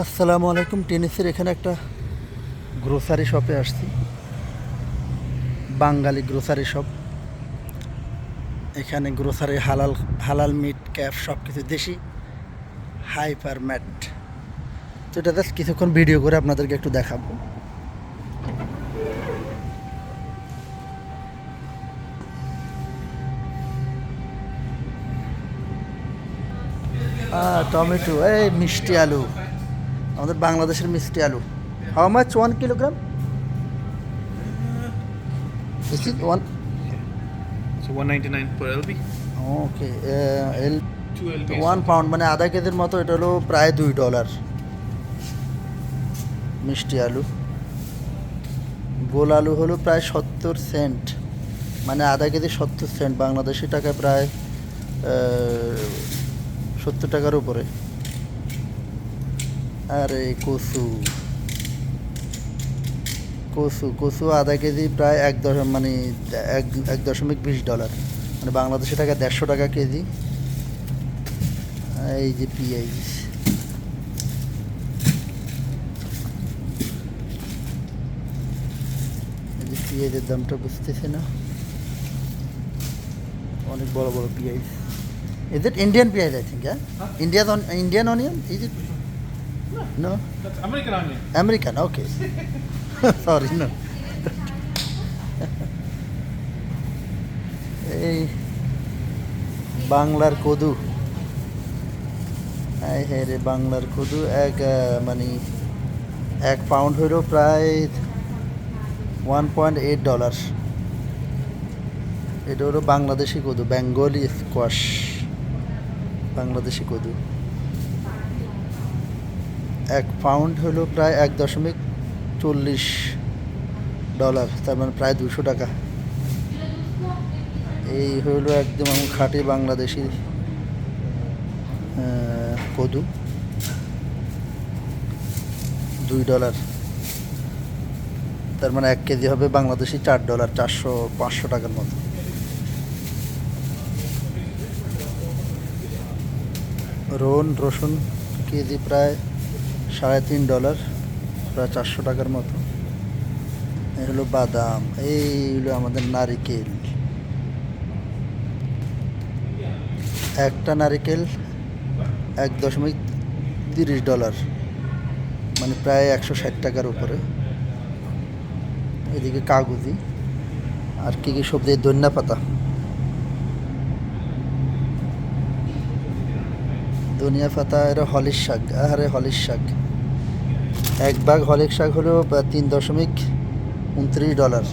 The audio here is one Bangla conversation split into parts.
আসসালামু আলাইকুম, টেনিসের এখানে একটা গ্রোসারি শপে আসছি। বাঙালি গ্রোসারি শপ এখানে গ্রোসারি হালাল হালাল মিট ক্যাফ সব কিছু দেশি হাইপার ম্যাট তো এটা জাস্ট কিছুক্ষণ ভিডিও করে আপনাদেরকে একটু দেখাবো। টমেটো, এই মিষ্টি আলু। আমাদের বাংলাদেশের মিষ্টি আলু। How much one kilogram So 199 per LB. Okay L one pound মানে আধা কেজির মতো এটা হলো প্রায় দুই ডলার মিষ্টি আলু। গোল আলু হলো প্রায় সত্তর সেন্ট মানে আধা কেজি সত্তর সেন্ট বাংলাদেশি টাকায় প্রায় সত্তর টাকার উপরে। আরে কচু কচু কচু আধা কেজি প্রায় এক দশম মানে এক এক দশমিক বিশ ডলার। মানে বাংলাদেশি টাকা দেড়শো টাকা কেজি। এই যে পিঁয়াজ। এই যে পেঁয়াজের দামটা বুঝতেছি না। অনেক বড় বড় পেঁয়াজ। ইজ ইট ইন্ডিয়ান পেঁয়াজ আই থিঙ্ক হ্যাঁ। Indian Indian onion is it no That's American onion. American okay sorry no এই বাংলার কদু হ্যাঁ হ্যাঁ রে বাংলার কদু এক মানে এক পাউন্ড হইল প্রায় ওয়ান পয়েন্ট এইট ডলার এটা হলো বাংলাদেশি কদু বেঙ্গলি স্কোয়াশ বাংলাদেশি কদু এক পাউন্ড হলো প্রায় এক দশমিক চল্লিশ ডলার তার মানে প্রায় দুশো টাকা। এই হলো একদম আমি খাঁটি বাংলাদেশি কদু। দুই ডলার তার মানে এক কেজি হবে বাংলাদেশি চার ডলার চারশো, পাঁচশো টাকার মতো। রোন রসুন কেজি প্রায় সাড়ে তিন ডলার, প্রায় চারশো টাকার মতো। এই হলো বাদাম, এই হলো আমাদের নারিকেল। একটা নারিকেল এক দশমিক তিরিশ ডলার মানে প্রায় একশো ষাট টাকার উপরে। এদিকে কাগজি আর কী কী সবজি, ধন্যা পাতা। ধনিয়া পাতা এটা হলির শাক, আরে হলির শাক। এক ভাগ হলির শাক হলো তিন দশমিক উনত্রিশ ডলার।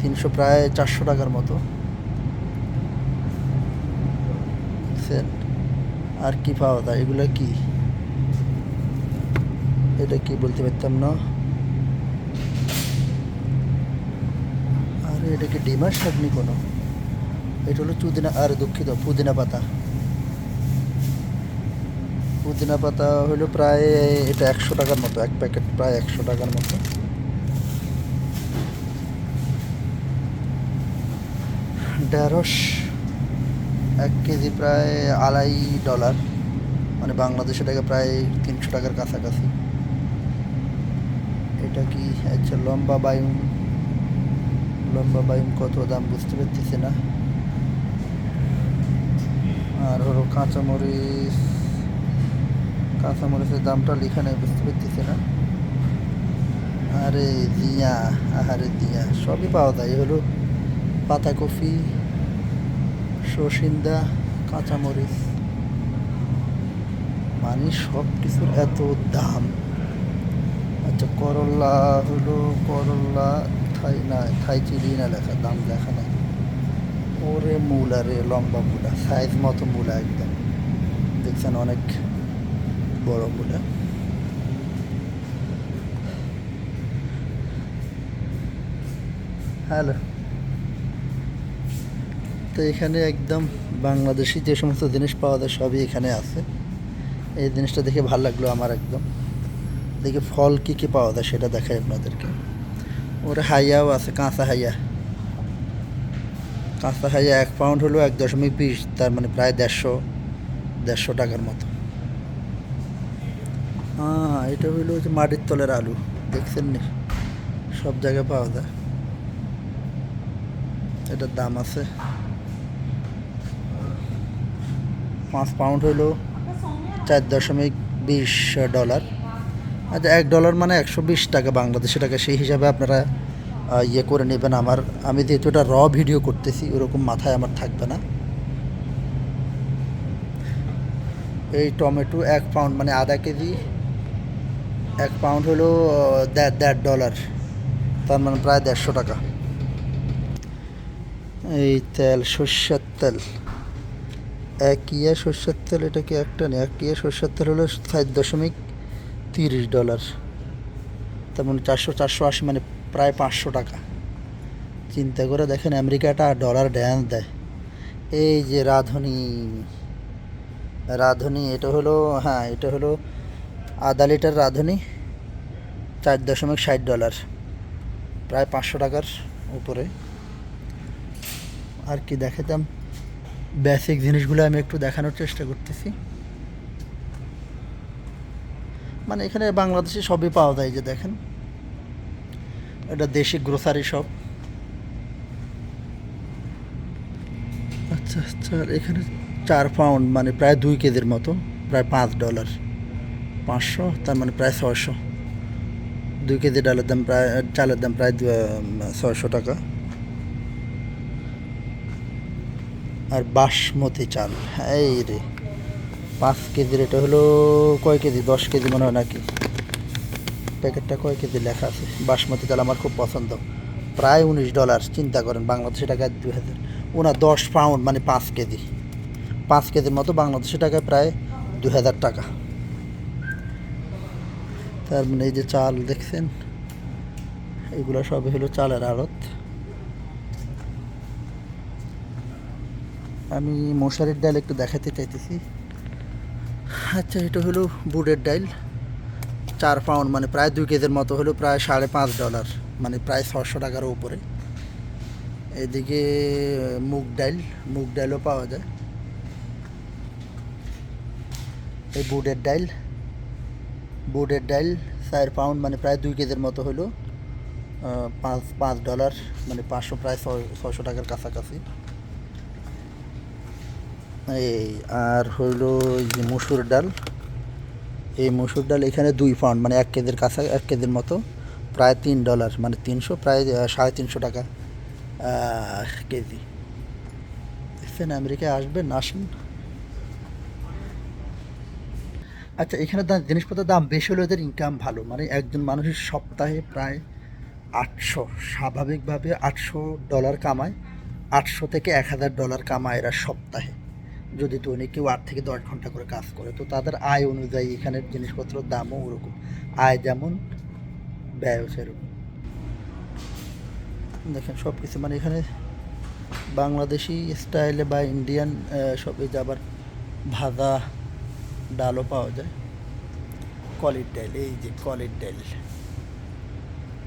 তিনশো প্রায় চারশো টাকার মতো? আর কি পাওয়া যায়? এগুলো কি? এটা কি বলতে পারতাম না। আরে, এটা কি ডিমার শাক নি কোনো? এটা হলো চুদিনা আর দুঃখিত, পুদিনা পাতা। পুদিনা পাতা হলো প্রায় এটা একশো টাকার মতো, এক প্যাকেট প্রায় একশো টাকার মতো। ঢেঁড়স এক কেজি প্রায় আড়াই ডলার মানে বাংলাদেশে টাকা প্রায় তিনশো টাকার কাছাকাছি। এটা কি আচ্ছা লম্বা বায়ুম লম্বা বায়ুম কত দাম বুঝতে পারতেছি না। আর হলো কাঁচামরিচ কাঁচামরিচের দামটা লেখা নেই বুঝতে পারতেছি না। আরে দিয়া আহারে দিয়া সবই পাওয়া যায়। হলো পাতাকপি সসিন্দা, কাঁচামরিচ। মানে সব কিছুর এত দাম। আচ্ছা করল্লা হলো করল্লা থাই, না, থাই চিলি না লেখা, দাম লেখা নাই। ওরে মূলা রে লম্বা মূলা সাইজ মতো মূলা একদম। দেখছেন অনেক বড় মূলা হ্যালো। তো এখানে একদম বাংলাদেশি যে সমস্ত জিনিস পাওয়া যায় সবই এখানে আছে। এই জিনিসটা দেখে ভালো লাগল আমার একদম। দেখে ফল কী কী পাওয়া যায় সেটা দেখাই আপনাদেরকে। ওরা হাইয়াও আছে, কাঁচা হাইয়া। কাঁচা হাইয়া এক পাউন্ড হলো এক দশমিক বিশ, তার মানে প্রায় দেড়শো দেড়শো টাকার মতো। হ্যাঁ এটা হইল যে মাটির তলের আলু, দেখছেন নি? সব জায়গায় পাওয়া যায়। এটার দাম আছে পাঁচ পাউন্ড হইল চার দশমিক বিশ ডলার। আচ্ছা এক ডলার মানে একশো বিশ টাকা বাংলাদেশি টাকা, সেই হিসাবে আপনারা ইয়ে করে নেবেন আমার। আমি যেহেতু এটা র ভিডিও করতেছি, ওরকম মাথায় আমার থাকবে না। এই টমেটো এক পাউন্ড মানে আধা কেজি এক পাউন্ড হলো দেড় দেড় ডলার তার মানে প্রায় দেড়শো টাকা। এই তেল, সর্ষের তেল। এক ইয়া সর্ষের তেল, এটা কি একটা নেই? এক ইয়া সর্ষের তেল হলো ষাট দশমিক তিরিশ ডলার তার মানে চারশো চারশো আশি মানে প্রায় পাঁচশো টাকা। চিন্তা করে দেখেন, আমেরিকাটা ডলার ড্যান্স দেয়। এই যে রাঁধুনি রাঁধুনি, এটা হলো হ্যাঁ এটা হলো আধা লিটার রাঁধুনি, চার দশমিক ষাট ডলার। প্রায় পাঁচশো টাকার উপরে। আর কি দেখাতাম? বেসিক জিনিসগুলো আমি একটু দেখানোর চেষ্টা করতেছি। মানে এখানে বাংলাদেশে সবই পাওয়া যায় যে দেখেন। এটা দেশি গ্রোসারি শপ আচ্ছা আচ্ছা এখানে চার পাউন্ড মানে প্রায় দুই কেজির মতো, প্রায় পাঁচ ডলার। পাঁচশো, তার মানে প্রায় ছয়শো। দুই কেজি ডালের দাম প্রায়, চালের দাম প্রায় ছয়শো টাকা। আর বাসমতি চাল, এই রে, পাঁচ কেজির এটা হলো কয় কেজি? দশ কেজি মনে হয় নাকি? প্যাকেটটা কয় কেজি লেখা আছে? বাসমতি চাল আমার খুব পছন্দ। প্রায় উনিশ ডলার, চিন্তা করেন, বাংলাদেশি টাকায় দুই হাজার। ওনা দশ পাউন্ড মানে পাঁচ কেজি। পাঁচ কেজির মতো বাংলাদেশি টাকায় প্রায় দু হাজার টাকা। তার মানে এই যে চাল দেখছেন, এগুলো সবই হলো চালের আড়ত। আমি মশারির ডাল একটু দেখাতে চাইতেছি। আচ্ছা এটা হলো বুটের ডাইল চার পাউন্ড মানে প্রায় দুই কেজির মতো হলো, প্রায় সাড়ে পাঁচ ডলার মানে প্রায় ছশো টাকার উপরে। এদিকে মুগ ডাইল মুগ ডাইলও পাওয়া যায়। এই বুটের ডাল। বুটের ডাল চার পাউন্ড মানে প্রায় দুই কেজির মতো হলো পাঁচ পাঁচ ডলার মানে পাঁচশো, প্রায় ছয় ছশো টাকার কাছাকাছি। এই, আর এই যে মুসুর ডাল। এই মুসুর ডাল এখানে দুই পাউন্ড মানে এক কেজির কাছা, এক কেজির মতো, প্রায় তিন ডলার মানে তিনশো, প্রায় সাড়ে তিনশো টাকা কেজি। দেখছেন, আমেরিকায় আসবেন, আসেন। আচ্ছা এখানে জিনিসপত্রের দাম বেশি হলে ওদের ইনকাম ভালো। মানে একজন মানুষের সপ্তাহে প্রায় আটশো, স্বাভাবিকভাবে আটশো ডলার কামায়, আটশো থেকে এক হাজার ডলার কামায় এরা সপ্তাহে। যদি দৈনিক কেউ আট থেকে দশ ঘণ্টা করে কাজ করে, তো তাদের আয় অনুযায়ী এখানের জিনিসপত্রের দামও ওরকম। আয় যেমন ব্যয়ও সেরকম দেখেন সব কিছু মানে এখানে বাংলাদেশি স্টাইলে বা ইন্ডিয়ান সব আবার ভাজা ডালও পাওয়া যায়। কলির ডাল, এই যে কলির ডাল,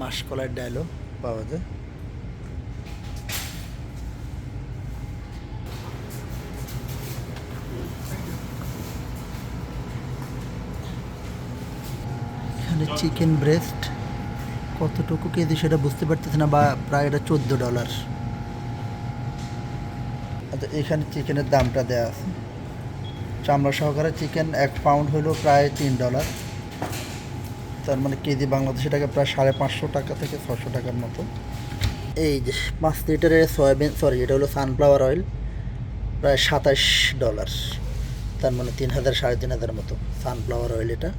মাসকলার ডালও পাওয়া যায়। এখানে চিকেন ব্রেস্ট কতটুকু কেজি সেটা বুঝতে পারতেছে না, বা প্রায় এটা চোদ্দ ডলার আচ্ছা এখানে চিকেনের দামটা দেওয়া আছে। চামড়া সহকারে চিকেন এক পাউন্ড হলো প্রায় তিন ডলার তার মানে কেজি বাংলাদেশি টাকা প্রায় সাড়ে পাঁচশো টাকা থেকে ছশো টাকার মতো। এই যে পাঁচ লিটারের সয়াবিন সরি এটা হলো সানফ্লাওয়ার অয়েল প্রায় সাতাশ ডলার তার মানে তিন হাজার, সাড়ে তিন হাজার মতো সানফ্লাওয়ার অয়েল এটা।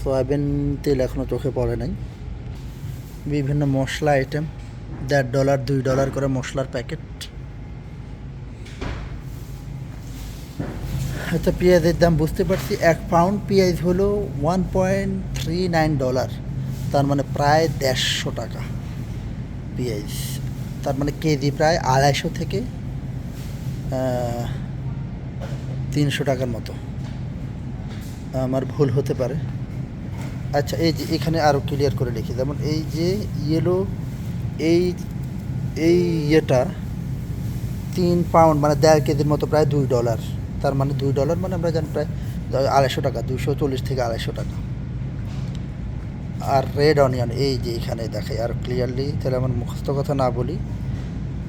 সয়াবিন তেল এখনও চোখে পড়ে নাই। বিভিন্ন মশলা আইটেম দেড় ডলার দুই ডলার করে মশলার প্যাকেট আচ্ছা পেঁয়াজের দাম বুঝতে পারছি। এক পাউন্ড পেঁয়াজ হলো one point three nine dollar তার মানে প্রায় দেড়শো টাকা পেঁয়াজ। তার মানে কেজি প্রায় আড়াইশো থেকে তিনশো টাকার মতো। আমার ভুল হতে পারে। আচ্ছা এই যে এখানে আরও ক্লিয়ার করে লিখি। যেমন এই যে ইয়েলো এই এই ইয়েটা তিন পাউন্ড মানে দেড় কেজির মতো প্রায় দুই ডলার তার মানে দুই ডলার মানে আমরা জানি প্রায় আড়াইশো টাকা দুশো চল্লিশ থেকে আড়াইশো টাকা। আর রেড অনিয়ন এই যে এখানে দেখে, আর ক্লিয়ারলি তাহলে আমার মুখস্থ কথা না বলি,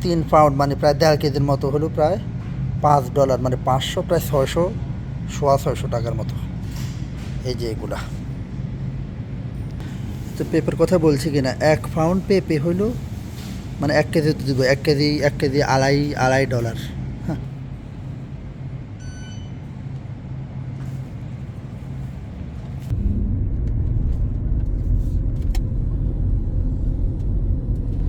তিন পাউন্ড মানে প্রায় দেড় কেজির মতো হলো প্রায় পাঁচ ডলার মানে পাঁচশো, প্রায় ছয়শো, সোয়া ছয়শো টাকার মতো। এই যে এগুলা। তো পেঁপের কথা বলছি কি না এক পাউন্ড পেঁপে হইল মানে এক কেজি দিব, এক কেজি এক কেজি আড়াই আড়াই ডলার।